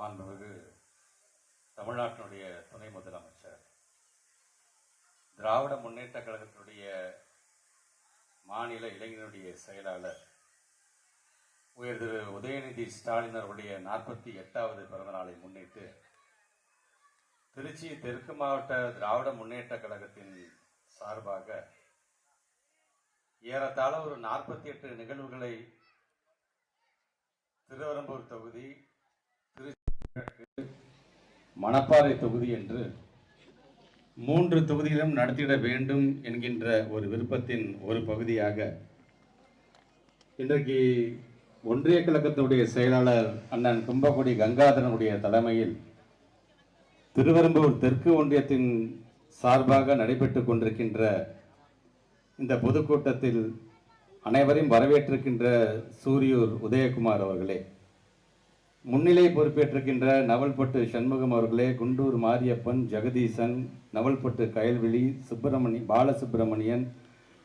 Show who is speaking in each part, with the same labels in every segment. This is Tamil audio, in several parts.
Speaker 1: மாண்புமிகு தமிழ்நாட்டினுடைய துணை முதலமைச்சர். திராவிட முன்னேற்ற கழகத்தினுடைய மாநில இளைஞருடைய செயலாளர் உயர் திரு உதயநிதி ஸ்டாலின் அவருடைய நாற்பத்தி எட்டாவது பிறந்த நாளை முன்னிட்டு திருச்சி தெற்கு மாவட்ட திராவிட முன்னேற்ற கழகத்தின் சார்பாக ஏறத்தாழ ஒரு நாற்பத்தி எட்டு நிகழ்வுகளை திருவரம்பூர் தொகுதி மணப்பாறை தொகுதி என்று மூன்று தொகுதிகளும் நடத்திட வேண்டும் என்கின்ற ஒரு விருப்பத்தின் ஒரு பகுதியாக இன்றைக்கு ஒன்றிய கழகத்தினுடைய செயலாளர் அண்ணன் கும்பகோடி கங்காதரனுடைய தலைமையில் திருவெரும்பூர் தெற்கு ஒன்றியத்தின் சார்பாக நடைபெற்று கொண்டிருக்கின்ற இந்த பொதுக்கூட்டத்தில் அனைவரையும் வரவேற்றிருக்கின்ற சூரியூர் உதயகுமார் அவர்களே. முன்னிலை பொறுப்பேற்றிருக்கின்ற நவல்பட்டு சண்முகம் அவர்களே குண்டூர் மாரியப்பன் ஜெகதீசன் நவல்பட்டு கயல்விழி சுப்பிரமணி பாலசுப்பிரமணியன்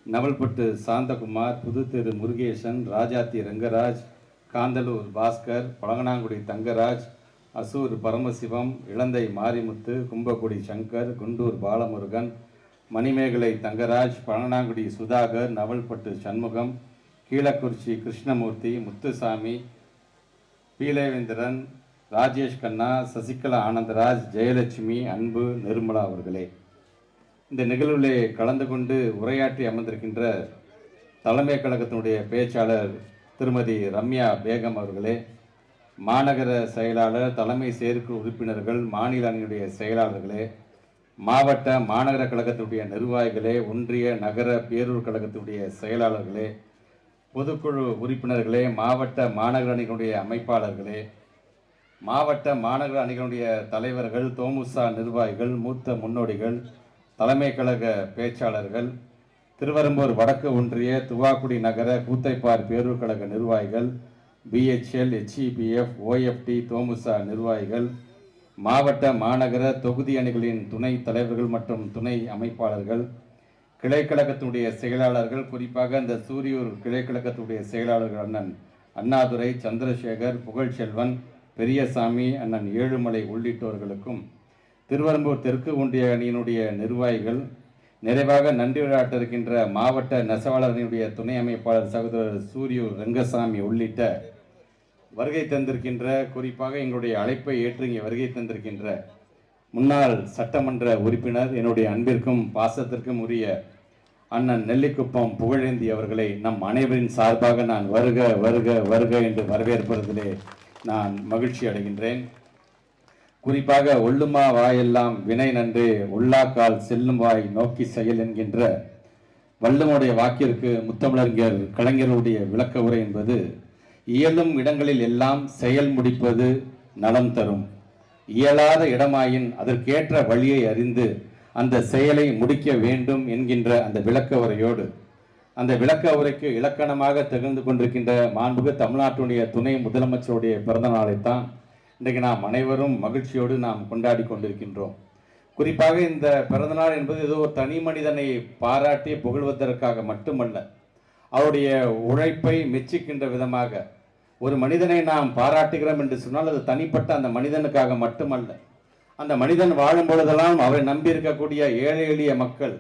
Speaker 1: நவல்பட்டு சாந்தகுமார் புதுத்தெரு முருகேசன் ராஜாத்தி ரங்கராஜ் காந்தலூர் பாஸ்கர் பழங்கனாங்குடி தங்கராஜ் அசூர் பரமசிவம் இளந்தை மாரிமுத்து கும்பக்குடி சங்கர் குண்டூர் பாலமுருகன் மணிமேகலை தங்கராஜ் பழங்கனாங்குடி சுதாகர் நவல்பட்டு சண்முகம் கீழக்குறிச்சி கிருஷ்ணமூர்த்தி முத்துசாமி பீலேவேந்திரன் ராஜேஷ் கண்ணா சசிகலா ஆனந்தராஜ் ஜெயலட்சுமி அன்பு நிர்மலா அவர்களே. இந்த நிகழ்விலே கலந்து கொண்டு உரையாற்றி அமர்ந்திருக்கின்ற தலைமை கழகத்தினுடைய பேச்சாளர் திருமதி ரம்யா பேகம் அவர்களே மாநகர செயலாளர் தலைமை செயற்குழு உறுப்பினர்கள் மாநில அணியினுடைய செயலாளர்களே மாவட்ட மாநகர கழகத்தினுடைய நிர்வாகிகளே ஒன்றிய நகர பேரூர் கழகத்தினுடைய செயலாளர்களே பொதுக்குழு உறுப்பினர்களே மாவட்ட மாநகர அணிகளுடைய அமைப்பாளர்களே மாவட்ட மாநகர அணிகளுடைய தலைவர்கள் தோமுசா நிர்வாகிகள் மூத்த முன்னோடிகள் தலைமை கழக பேச்சாளர்கள் திருவரம்பூர் வடக்கு ஒன்றிய துவாக்குடி நகர கூத்தைப்பார் பேரூர் கழக நிர்வாகிகள் பிஹெச்எல் ஹெச்இபிஎஃப் ஓஎஃப்டி தோமுசா நிர்வாகிகள் மாவட்ட மாநகர தொகுதி அணிகளின் துணை தலைவர்கள் மற்றும் துணை அமைப்பாளர்கள் கிளைக்கழகத்தினுடைய செயலாளர்கள் குறிப்பாக இந்த சூரியூர் கிளைக்கழகத்துடைய செயலாளர்கள் அண்ணன் அண்ணாதுரை சந்திரசேகர் புகழ்ச்செல்வன் பெரியசாமி அண்ணன் ஏழுமலை உள்ளிட்டோர்களுக்கும் திருவரம்பூர் தெற்கு ஒன்றிய அணியினுடைய நிர்வாகிகள் நிறைவாக நன்றி விளையாட்ட இருக்கின்ற மாவட்ட நெசவாளர்களுடைய துணை அமைப்பாளர் சகோதரர் சூரியூர் ரங்கசாமி உள்ளிட்ட வருகை தந்திருக்கின்ற குறிப்பாக எங்களுடைய அழைப்பை ஏற்று இங்கே வருகை தந்திருக்கின்ற முன்னாள் சட்டமன்ற உறுப்பினர் என்னுடைய அன்பிற்கும் பாசத்திற்கும் உரிய அண்ணன் நெல்லிக்குப்பம் புகழேந்தி அவர்களை நம் அனைவரின் சார்பாக நான் வருக வருக வருக என்று வரவேற்பதிலே நான் மகிழ்ச்சி அடைகின்றேன். குறிப்பாக ஒள்ளுமா வாயெல்லாம் வினை நன்று உள்ளாக்கால் செல்லும் வாய் நோக்கி செயல் என்கின்ற வள்ளுவனுடைய வாக்கிற்கு முத்தமிழறிஞர் கலைஞருடைய விளக்க உரை என்பது இயலும் இடங்களில் எல்லாம் செயல் முடிப்பது நலம் தரும். இயலாத இடமாயின் அதற்கேற்ற வழியை அறிந்து அந்த செயலை முடிக்க வேண்டும் என்கின்ற அந்த விளக்க உரையோடு அந்த விளக்க உரைக்கு இலக்கணமாக திகழ்ந்து கொண்டிருக்கின்ற மாண்புகு தமிழ்நாட்டுடைய துணை முதலமைச்சருடைய பிறந்த நாளைத்தான் இன்றைக்கு நாம் அனைவரும் மகிழ்ச்சியோடு நாம் கொண்டாடி கொண்டிருக்கின்றோம். குறிப்பாக இந்த பிறந்தநாள் என்பது ஏதோ ஒரு தனி மனிதனை பாராட்டி புகழ்வதற்காக மட்டுமல்ல அவருடைய உழைப்பை மெச்சிக்கின்ற விதமாக ஒரு மனிதனை நாம் பாராட்டுகிறோம் என்று சொன்னால் அது தனிப்பட்ட அந்த மனிதனுக்காக மட்டுமல்ல. அந்த மனிதன் வாழும் பொழுதெல்லாம் அவரை நம்பியிருக்கக்கூடிய ஏழை எளிய மக்கள்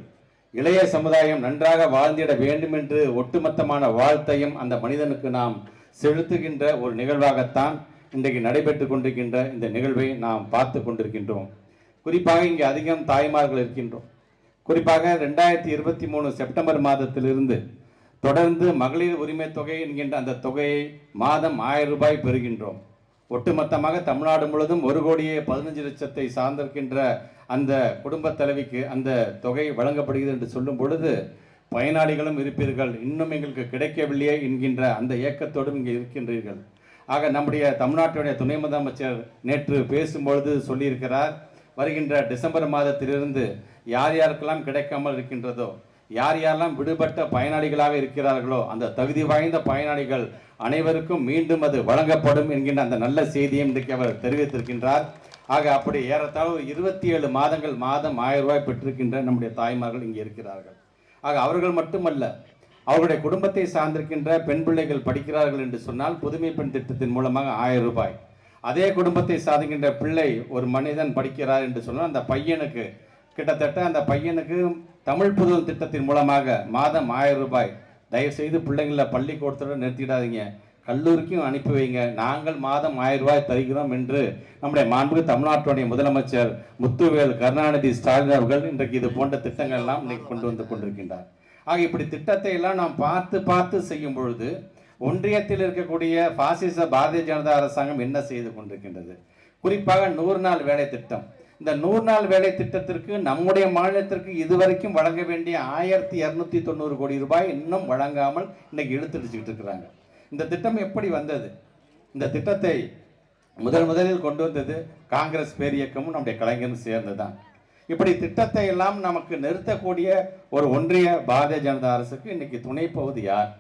Speaker 1: இளைய சமுதாயம் நன்றாக வாழ்ந்திட வேண்டும் என்று ஒட்டுமொத்தமான வாழ்த்தையும் அந்த மனிதனுக்கு நாம் செலுத்துகின்ற ஒரு நிகழ்வாகத்தான் இன்றைக்கு நடைபெற்று கொண்டிருக்கின்ற இந்த நிகழ்வை நாம் பார்த்து கொண்டிருக்கின்றோம். குறிப்பாக இங்கே அதிகம் தாய்மார்கள் இருக்கின்றோம். குறிப்பாக ரெண்டாயிரத்தி இருபத்தி மூணு செப்டம்பர் மாதத்திலிருந்து தொடர்ந்து மகளிர் உரிமை தொகை என்கின்ற அந்த தொகையை மாதம் ஆயிரம் ரூபாய் பெறுகின்றோம். ஒட்டுமொத்தமாக தமிழ்நாடு முழுவதும் ஒரு கோடியே பதினஞ்சு லட்சத்தை சார்ந்திருக்கின்ற அந்த குடும்ப தலைவிக்கு அந்த தொகை வழங்கப்படுகிறது என்று சொல்லும் பொழுது பயனாளிகளும் இருப்பீர்கள். இன்னும் எங்களுக்கு கிடைக்கவில்லையே என்கின்ற அந்த ஏக்கத்தோடும் இங்கே இருக்கின்றீர்கள். ஆக நம்முடைய தமிழ்நாட்டுடைய துணை முதலமைச்சர் நேற்று பேசும்பொழுது சொல்லியிருக்கிறார் வருகின்ற டிசம்பர் மாதத்திலிருந்து யார் யாருக்கெல்லாம் கிடைக்காமல் இருக்கின்றதோ யார் யாரெல்லாம் விடுபட்ட பயனாளிகளாக இருக்கிறார்களோ அந்த தகுதி வாய்ந்த பயனாளிகள் அனைவருக்கும் மீண்டும் அது வழங்கப்படும் என்கின்ற அந்த நல்ல செய்தியை இன்றைக்கு அவர் தெரிவித்திருக்கின்றார். ஆக அப்படி ஏறத்தாழ ஒரு இருபத்தி ஏழு மாதங்கள் மாதம் ஆயிரம் ரூபாய் பெற்றிருக்கின்ற நம்முடைய தாய்மார்கள் இங்கே இருக்கிறார்கள். ஆக அவர்கள் மட்டுமல்ல அவருடைய குடும்பத்தை சார்ந்திருக்கின்ற பெண் பிள்ளைகள் படிக்கிறார்கள் என்று சொன்னால் புதுமை பெண் திட்டத்தின் மூலமாக ஆயிரம் ரூபாய். அதே குடும்பத்தை சாதிக்கின்ற பிள்ளை ஒரு மனிதன் படிக்கிறார் என்று சொன்னால் அந்த பையனுக்கு கிட்டத்தட்ட அந்த பையனுக்கு தமிழ் புதுவன் திட்டத்தின் மூலமாக மாதம் ஆயிரம் ரூபாய். தயவுசெய்து பிள்ளைங்களை பள்ளிக்கூடத்தோட நிறுத்திடாதீங்க. கல்லூரிக்கும் அனுப்பி வைங்க. நாங்கள் மாதம் ஆயிரம் ரூபாய் தருகிறோம் என்று நம்முடைய மாண்பு தமிழ்நாட்டுடைய முதலமைச்சர் முத்துவேல் கருணாநிதி ஸ்டாலின் அவர்கள் இன்றைக்கு இது போன்ற திட்டங்கள் எல்லாம் இன்னைக்கு கொண்டு வந்து கொண்டிருக்கின்றார். ஆக இப்படி திட்டத்தை எல்லாம் நாம் பார்த்து பார்த்து செய்யும் பொழுது ஒன்றியத்தில் இருக்கக்கூடிய பாசிச பாரதிய ஜனதா அரசாங்கம் என்ன செய்து கொண்டிருக்கின்றது? குறிப்பாக நூறு நாள் வேலை திட்டம். இந்த நூறு நாள் வேலை திட்டத்திற்கு நம்முடைய மாநிலத்திற்கு இதுவரைக்கும் வழங்க வேண்டிய ஆயிரத்தி இரநூத்தி தொண்ணூறு கோடி ரூபாய் இன்னும் வழங்காமல் இன்னைக்கு இழுத்தடிச்சுக்கிட்டு இருக்கிறாங்க. இந்த திட்டம் எப்படி வந்தது? இந்த திட்டத்தை முதல் முதலில் கொண்டு வந்தது காங்கிரஸ் பேரியக்கமும் நம்முடைய கலைஞரும் சேர்ந்து தான் இப்படி திட்டத்தை எல்லாம் நமக்கு நிறுத்தக்கூடிய ஒரு ஒன்றிய பாரதிய ஜனதா அரசுக்கு இன்னைக்கு துணை யார்?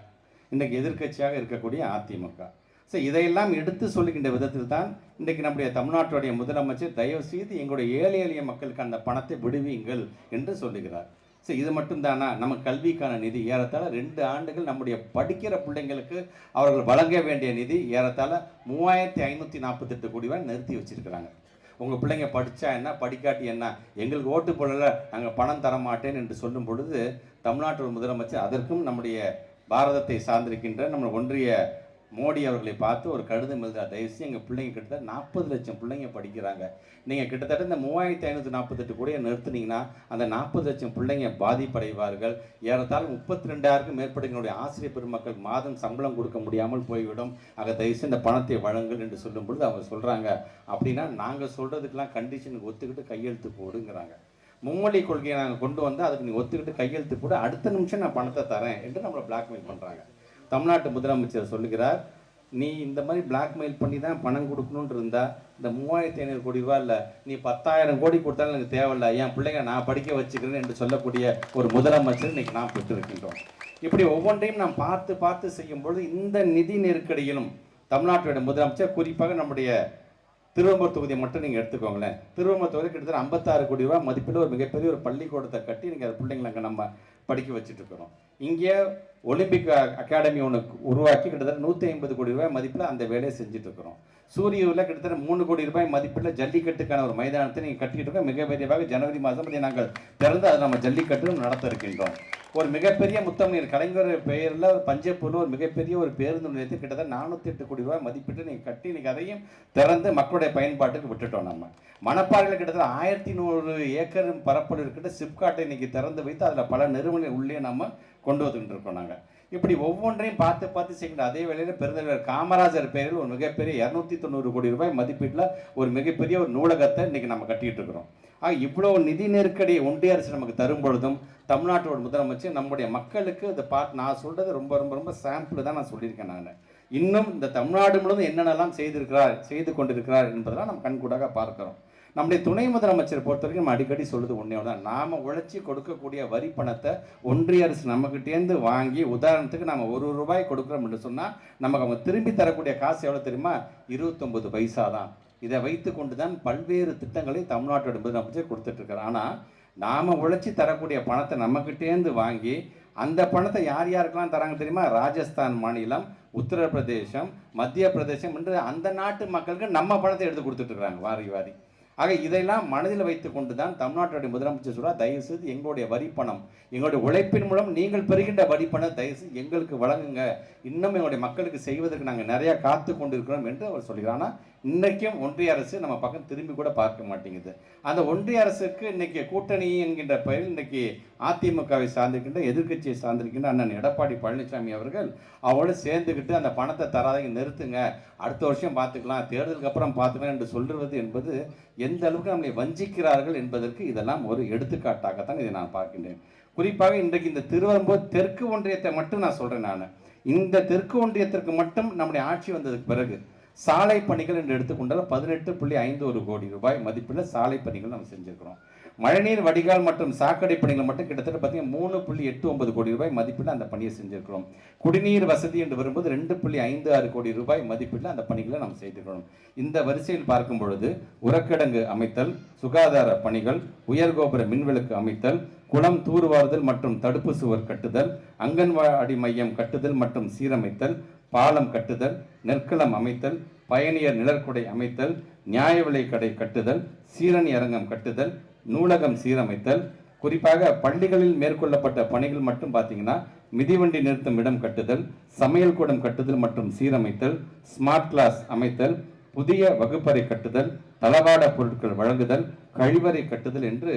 Speaker 1: இன்னைக்கு எதிர்க்கட்சியாக இருக்கக்கூடிய அதிமுக. ஸோ இதையெல்லாம் எடுத்து சொல்லுகின்ற விதத்தில் தான் இன்றைக்கு நம்முடைய தமிழ்நாட்டுடைய முதலமைச்சர் தயவு செய்து எங்களுடைய ஏழை எளிய மக்களுக்கு அந்த பணத்தை விடுவீங்கள் என்று சொல்லுகிறார். ஸோ இது மட்டும்தானா? நம்ம கல்விக்கான நிதி. ஏறத்தாழ ரெண்டு ஆண்டுகள் நம்முடைய படிக்கிற பிள்ளைங்களுக்கு அவர்கள் வழங்க வேண்டிய நிதி ஏறத்தாழ மூவாயிரத்தி ஐநூற்றி நாற்பத்தெட்டு கோடி ரூபாய் நிறுத்தி வச்சிருக்கிறாங்க. உங்கள் பிள்ளைங்க படித்தா என்ன? படிக்காட்டி என்ன? எங்களுக்கு ஓட்டு போடல நாங்கள் பணம் தர மாட்டேன் என்று சொல்லும் பொழுது தமிழ்நாட்டு முதலமைச்சர் அதற்கும் நம்முடைய பாரதத்தை சார்ந்திருக்கின்ற நம்ம ஒன்றிய மோடி அவர்களை பார்த்து ஒரு கடிதம் எழுதுறார் தயவுசெய்து எங்கள் பிள்ளைங்க கிட்டத்தட்ட நாற்பது லட்சம் பிள்ளைங்க படிக்கிறாங்க. நீங்கள் கிட்டத்தட்ட இந்த மூவாயிரத்தி ஐநூற்றி நாற்பத்தெட்டு கூட நிறுத்துனீங்கன்னா அந்த நாற்பது லட்சம் பிள்ளைங்க பாதிப்படைவார்கள். ஏறத்தால் முப்பத்தி ரெண்டாயிரக்கும் மேற்பட்டங்களுடைய ஆசிரியர் பெருமக்கள் மாதம் சம்பளம் கொடுக்க முடியாமல் போய்விடும். ஆக தயவுசெய்து இந்த பணத்தை வழங்குங்கள் என்று சொல்லும் பொழுது அவங்க சொல்கிறாங்க அப்படின்னா நாங்கள் சொல்கிறதுக்கெல்லாம் கண்டிஷனுக்கு ஒத்துக்கிட்டு கையெழுத்து போடுங்கிறாங்க. மும்மொழி கொள்கையை நாங்கள் கொண்டு வந்து அதுக்கு நீ ஒத்துக்கிட்டு கையெழுத்து போட்டு அடுத்த நிமிஷம் நான் பணத்தை தரேன் என்று நம்மளை பிளாக்மெயில் பண்ணுறாங்க தமிழ்நாட்டு முதலமைச்சர் சொல்லுகிறார் நீ இந்த மாதிரி பிளாக்மெயில் பண்ணி தான் பணம் கொடுக்கணுன்ட்டு இருந்தா இந்த மூவாயிரத்தி ஐநூறு கோடி ரூபா இல்லை நீ பத்தாயிரம் கோடி கொடுத்தாலும் எனக்கு தேவையில்லை என் பிள்ளைங்க நான் படிக்க வச்சுக்கிறேன் என்று சொல்லக்கூடிய ஒரு முதலமைச்சர் இன்னைக்கு நாம் பெற்றிருக்கின்றோம். இப்படி ஒவ்வொன்றையும் நாம் பார்த்து பார்த்து செய்யும்பொழுது இந்த நிதி நெருக்கடியிலும் தமிழ்நாட்டோட முதலமைச்சர் குறிப்பாக நம்முடைய திருவம்பூர் தொகுதியை மட்டும் நீங்கள் எடுத்துக்கோங்களேன். திருவம்பூர் தொகுதி கிட்டத்தட்ட ஐம்பத்தாறு கோடி ரூபா மதிப்பில் ஒரு மிகப்பெரிய ஒரு பள்ளிக்கூடத்தை கட்டி நீங்கள் அது பிள்ளைங்களை நம்ம படிக்க வச்சுட்டு இருக்கிறோம் இங்கே ஒலிம்பிக் அகாடமி ஒன்று உருவாக்கி கிட்டத்தட்ட நூற்றி ஐம்பது கோடி ரூபாய் மதிப்பில் அந்த வேலையை செஞ்சுட்டு இருக்கிறோம். சூரியூரில் கிட்டத்தட்ட மூணு கோடி ரூபாய் மதிப்பில் ஜல்லிக்கட்டுக்கான ஒரு மைதானத்தை நீங்கள் கட்டிக்கிட்டு இருக்கோம். மிக விரைவாக ஜனவரி மாதம் அதை நாங்கள் திறந்து அதை நம்ம ஜல்லிக்கட்டு நடத்த இருக்கின்றோம் ஒரு மிகப்பெரிய முத்தமிழர் கலைஞர் பெயரில் ஒரு பஞ்சப்பூரில் ஒரு மிகப்பெரிய ஒரு பேருந்து நிலையத்தை கிட்டத்தட்ட நானூற்றி எட்டு கோடி ரூபாய் மதிப்பிட்டு நீங்கள் கட்டி இன்றைக்கி அதையும் திறந்து மக்களுடைய பயன்பாட்டுக்கு விட்டுட்டோம் நம்ம. மணப்பாறையில் கிட்டத்தட்ட ஆயிரத்தி நூறு ஏக்கர் பரப்பளவு இருக்கின்ற சிப்காட்டை இன்றைக்கி திறந்து வைத்து அதில் பல நிறுவனங்கள் உள்ளே நம்ம கொண்டு வந்துட்டு இருக்கோம் நாங்கள் இப்படி ஒவ்வொன்றையும் பார்த்து பார்த்து செய்கின்ற அதே வேளையில் பெருந்தலைவர் காமராஜர் பெயரில் ஒரு மிகப்பெரிய இரநூத்தி தொண்ணூறு கோடி ரூபாய் மதிப்பீட்டில் ஒரு மிகப்பெரிய ஒரு நூலகத்தை இன்றைக்கி நம்ம கட்டிகிட்டு இருக்கிறோம். ஆக இவ்வளோ நிதி நெருக்கடி ஒன்றிய அரசு நமக்கு தரும் பொழுதும் தமிழ்நாட்டோட முதலமைச்சர் நம்முடைய மக்களுக்கு இதை பார்த்து நான் சொல்கிறது ரொம்ப ரொம்ப ரொம்ப சாம்பிள் தான் நான் சொல்லியிருக்கேன் நான். இன்னும் இந்த தமிழ்நாடு முழுவதும் என்னென்னலாம் செய்திருக்கிறார் செய்து கொண்டிருக்கிறார் என்பதெல்லாம் நம்ம கண்கூடாக பார்க்கிறோம். நம்முடைய துணை முதலமைச்சர் பொறுத்த வரைக்கும் நம்ம அடிக்கடி சொல்லுது ஒன்றே தான் நாம் உழைச்சி கொடுக்கக்கூடிய வரி பணத்தை ஒன்றிய அரசு நம்மகிட்டேருந்து வாங்கி உதாரணத்துக்கு நம்ம ஒரு ரூபாய் கொடுக்குறோம் என்று சொன்னால் நமக்கு அவங்க திரும்பி தரக்கூடிய காசு எவ்வளோ தெரியுமா? இருபத்தொம்பது பைசா தான் இதை வைத்து கொண்டு தான் பல்வேறு திட்டங்களை தமிழ்நாட்டோட முதலமைச்சர் கொடுத்துட்டு ஆனால் நாம் உழைச்சி தரக்கூடிய பணத்தை நம்மகிட்டேருந்து வாங்கி அந்த பணத்தை யார் யாருக்கெல்லாம் தராங்க தெரியுமா? ராஜஸ்தான் மாநிலம் உத்தரப்பிரதேசம் மத்திய பிரதேசம் என்று அந்த நாட்டு மக்களுக்கு நம்ம பணத்தை எடுத்து கொடுத்துட்ருக்குறாங்க வாரி வாரி. ஆக இதையெல்லாம் மனதில் வைத்து கொண்டு தான் தமிழ்நாட்டுடைய முதலமைச்சர் சொல்றார். தயவு செய்து எங்களுடைய வரி பணம் எங்களுடைய உழைப்பின் மூலம் நீங்கள் பெறுகின்ற வரி பணம் தயவு செய்து எங்களுக்கு வழங்குங்க. இன்னும் எங்களுடைய மக்களுக்கு செய்வதற்கு நாங்கள் நிறையா காத்து கொண்டிருக்கிறோம் என்று அவர் சொல்கிறார். ஆனால் இன்றைக்கும் ஒன்றிய அரசு நம்ம பக்கம் திரும்பி கூட பார்க்க மாட்டேங்குது. அந்த ஒன்றிய அரசுக்கு இன்றைக்கி கூட்டணி என்கின்ற பெயரில் இன்னைக்கு அதிமுகவை சார்ந்திருக்கின்ற எதிர்க்கட்சியை சார்ந்திருக்கின்ற அண்ணன் எடப்பாடி பழனிசாமி அவர்கள் அவளோட சேர்ந்துக்கிட்டு அந்த பணத்தை தராதீங்க நிறுத்துங்க. அடுத்த வருஷம் பார்த்துக்கலாம் தேர்தலுக்கு அப்புறம் பார்த்துக்கலாம் என்று சொல்கிறது என்பது எந்த அளவுக்கு நம்மளை வஞ்சிக்கிறார்கள் என்பதற்கு இதெல்லாம் ஒரு எடுத்துக்காட்டாகத்தான் இதை நான் பார்க்கின்றேன். குறிப்பாக இன்றைக்கு இந்த திருவரம்பூர் தெற்கு ஒன்றியத்தை மட்டும் நான் சொல்கிறேன் நான். இந்த தெற்கு ஒன்றியத்திற்கு மட்டும் நம்முடைய ஆட்சி வந்ததுக்கு பிறகு சாலை பணிகள் என்று எடுத்துக்கொண்டால் பதினெட்டு புள்ளி ஐந்து ஒரு கோடி ரூபாய் மதிப்பில் சாலை பணிகள் நம்ம செஞ்சுருக்கிறோம். மழைநீர் வடிகால் மற்றும் சாக்கடை பணிகள் மட்டும் கிட்டத்தட்ட பார்த்தீங்கன்னா மூணு புள்ளி எட்டு ஒன்பது கோடி ரூபாய் மதிப்பில் அந்த பணியை செஞ்சிருக்கிறோம். குடிநீர் வசதி என்று வரும்போது ரெண்டு புள்ளி ஐந்து ஆறு கோடி ரூபாய் மதிப்பில் அந்த பணிகளை நாம் செய்திருக்கிறோம். இந்த வரிசையில் பார்க்கும் பொழுது உரக்கிடங்கு அமைத்தல் சுகாதார பணிகள் உயர்கோபுர மின்விளக்கு அமைத்தல் குளம் தூர்வாறுதல் மற்றும் தடுப்பு சுவர் கட்டுதல் அங்கன்வாடி மையம் கட்டுதல் மற்றும் சீரமைத்தல் பாலம் கட்டுதல் நெற்களம் அமைத்தல் பயணியர் நிழற்குடை அமைத்தல் நியாய விலை கடை கட்டுதல் சீரணி அரங்கம் கட்டுதல் நூலகம் சீரமைத்தல் குறிப்பாக பள்ளிகளில் மேற்கொள்ளப்பட்ட பணிகள் மட்டும் பார்த்தீங்கன்னா மிதிவண்டி நிறுத்தும் இடம் கட்டுதல் சமையல் கூடம் கட்டுதல் மற்றும் சீரமைத்தல் ஸ்மார்ட் கிளாஸ் அமைத்தல் புதிய வகுப்பறை கட்டுதல் தளவாட பொருட்கள் வழங்குதல் கழிவறை கட்டுதல் என்று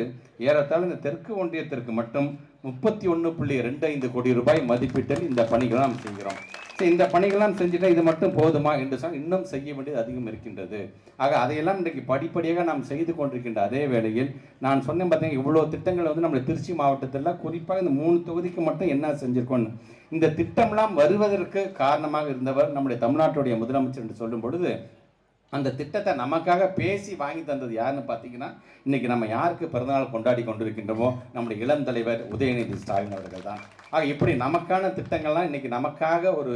Speaker 1: ஏறத்தாழ இந்த தெற்கு ஒன்றியத்திற்கு மட்டும் முப்பத்தி ஒன்று புள்ளி ரெண்டு ஐந்து கோடி ரூபாய் மதிப்பீட்டில் இந்த பணிகளை நாம் செய்கிறோம். இந்த பணிகள்லாம் செஞ்சுட்டா இது மட்டும் போதுமா என்று சொன்னால் இன்னும் செய்ய வேண்டியது அதிகம் இருக்கின்றது. ஆக அதையெல்லாம் இன்றைக்கு படிப்படியாக நாம் செய்து கொண்டிருக்கின்ற அதே வேளையில் நான் சொன்னேன் பார்த்தீங்கன்னா இவ்வளோ திட்டங்கள் வந்து நம்ம திருச்சி மாவட்டத்தில் குறிப்பாக இந்த மூணு தொகுதிக்கு மட்டும் என்ன செஞ்சிருக்கோன்னு இந்த திட்டம்லாம் வருவதற்கு காரணமாக இருந்தவர் நம்முடைய தமிழ்நாட்டுடைய முதலமைச்சர் என்று சொல்லும் பொழுது அந்த திட்டத்தை நமக்காக பேசி வாங்கி தந்தது யாருன்னு பார்த்தீங்கன்னா இன்றைக்கி நம்ம யாருக்கு பிறந்தநாள் கொண்டாடி கொண்டிருக்கின்றோமோ நம்முடைய இளம் தலைவர் உதயநிதி ஸ்டாலின் அவர்கள் தான். ஆக இப்படி நமக்கான திட்டங்கள்லாம் இன்றைக்கி நமக்காக ஒரு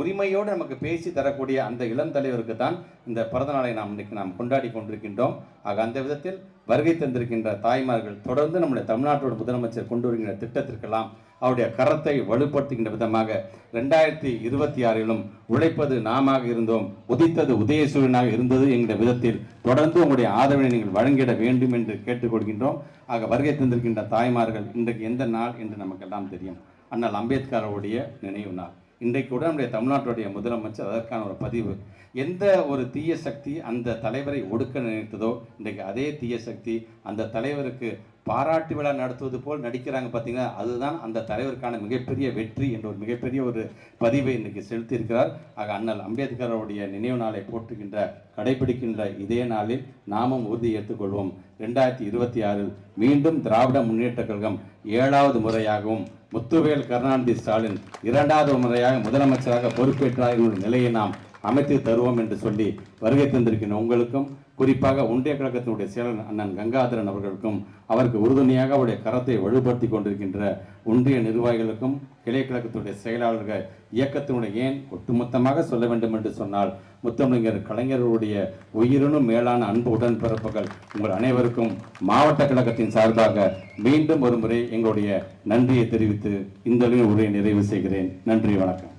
Speaker 1: உரிமையோடு நமக்கு பேசி தரக்கூடிய அந்த இளம் தலைவருக்கு தான் இந்த பிறந்தநாளை நாம் இன்றைக்கி நாம் கொண்டாடி கொண்டிருக்கின்றோம். ஆக அந்த விதத்தில் வருகை தந்திருக்கின்ற தாய்மார்கள் தொடர்ந்து நம்முடைய தமிழ்நாட்டோட முதலமைச்சர் கொண்டு வருகின்ற திட்டத்திற்கெல்லாம் அவருடைய கரத்தை வலுப்படுத்துகின்ற விதமாக ரெண்டாயிரத்தி இருபத்தி ஆறிலும் உழைப்பது நாமாக இருந்தோம் உதித்தது உதயசூரியனாக இருந்தது என்கிற விதத்தில் தொடர்ந்து உங்களுடைய ஆதரவினை நீங்கள் வழங்கிட வேண்டும் என்று கேட்டுக்கொள்கின்றோம். ஆக வருகை தந்திருக்கின்ற தாய்மார்கள் இன்றைக்கு எந்த நாள் என்று நமக்கெல்லாம் தெரியும். அண்ணல் அம்பேத்கருடைய நினைவு நாள். இன்றைக்கு கூட நம்முடைய தமிழ்நாட்டுடைய முதலமைச்சர் அதற்கான ஒரு பதிவு எந்த ஒரு தீய சக்தி அந்த தலைவரை ஒடுக்க நினைத்ததோ இன்றைக்கு அதே தீய சக்தி அந்த தலைவருக்கு பாராட்டு விழா நடத்துவது போல் நடிக்கிறாங்க பார்த்தீங்கன்னா அதுதான் அந்த தலைவருக்கான மிகப்பெரிய வெற்றி என்ற ஒரு மிகப்பெரிய ஒரு பதிவை இன்றைக்கு செலுத்தியிருக்கிறார். ஆக அண்ணல் அம்பேத்கரோடைய நினைவு நாளை போற்றுகின்ற கடைபிடிக்கின்ற இதே நாளில் நாமும் உறுதி ஏற்றுக்கொள்வோம். ரெண்டாயிரத்தி இருபத்தி ஆறில் மீண்டும் திராவிட முன்னேற்ற கழகம் ஏழாவது முறையாகவும் முத்துவேல் கருணாநிதி ஸ்டாலின் இரண்டாவது முறையாக முதலமைச்சராக பொறுப்பேற்றார் என்ற நிலையை நாம் அமைத்து தருவோம் என்று சொல்லி வருகை தந்திருக்கின்ற உங்களுக்கும் குறிப்பாக ஒன்றிய கழகத்தினுடைய செயலர் அண்ணன் கங்காதரன் அவர்களுக்கும் அவருக்கு உறுதுணையாக அவருடைய கரத்தை வலுப்படுத்தி கொண்டிருக்கின்ற ஒன்றிய நிர்வாகிகளுக்கும் கிளை கழகத்தினுடைய செயலாளர்கள் இயக்கத்தினுடைய ஏன் ஒட்டுமொத்தமாக சொல்ல வேண்டும் என்று சொன்னால் முத்தமிழர் கலைஞர்களுடைய உயிரினும் மேலான அன்பு உடன்பிறப்புகள் உங்கள் அனைவருக்கும் மாவட்ட கழகத்தின் சார்பாக மீண்டும் ஒரு முறை எங்களுடைய நன்றியை தெரிவித்து இந்த உரையை நிறைவு செய்கிறேன். நன்றி வணக்கம்.